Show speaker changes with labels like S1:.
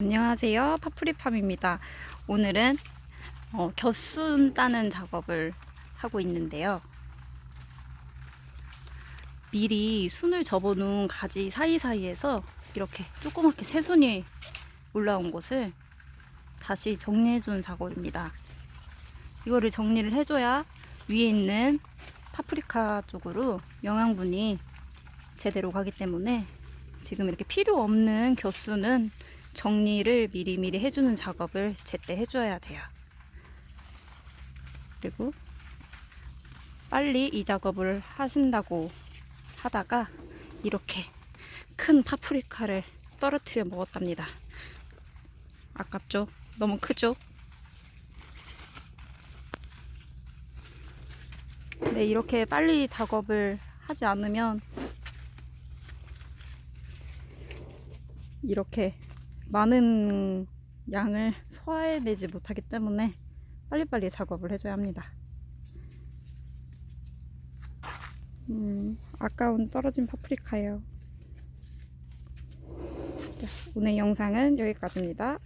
S1: 안녕하세요. 파프리팜입니다. 오늘은 어, 겨순 따는 작업을 하고 있는데요. 미리 순을 접어 놓은 가지 사이사이에서 이렇게 조그맣게 새순이 올라온 곳을 다시 정리해 주는 작업입니다. 이거를 정리를 해줘야 위에 있는 파프리카 쪽으로 영양분이 제대로 가기 때문에 지금 이렇게 필요 없는 겨순은 정리를 미리미리 해주는 작업을 제때 해줘야 돼요. 그리고 빨리 이 작업을 하신다고 하다가 이렇게 큰 파프리카를 떨어뜨려 먹었답니다. 아깝죠? 너무 크죠? 네, 이렇게 빨리 작업을 하지 않으면 이렇게 많은 양을 소화해내지 못하기 때문에 빨리빨리 작업을 해줘야 합니다. 음, 아까운 떨어진 파프리카예요. 자, 오늘 영상은 여기까지입니다.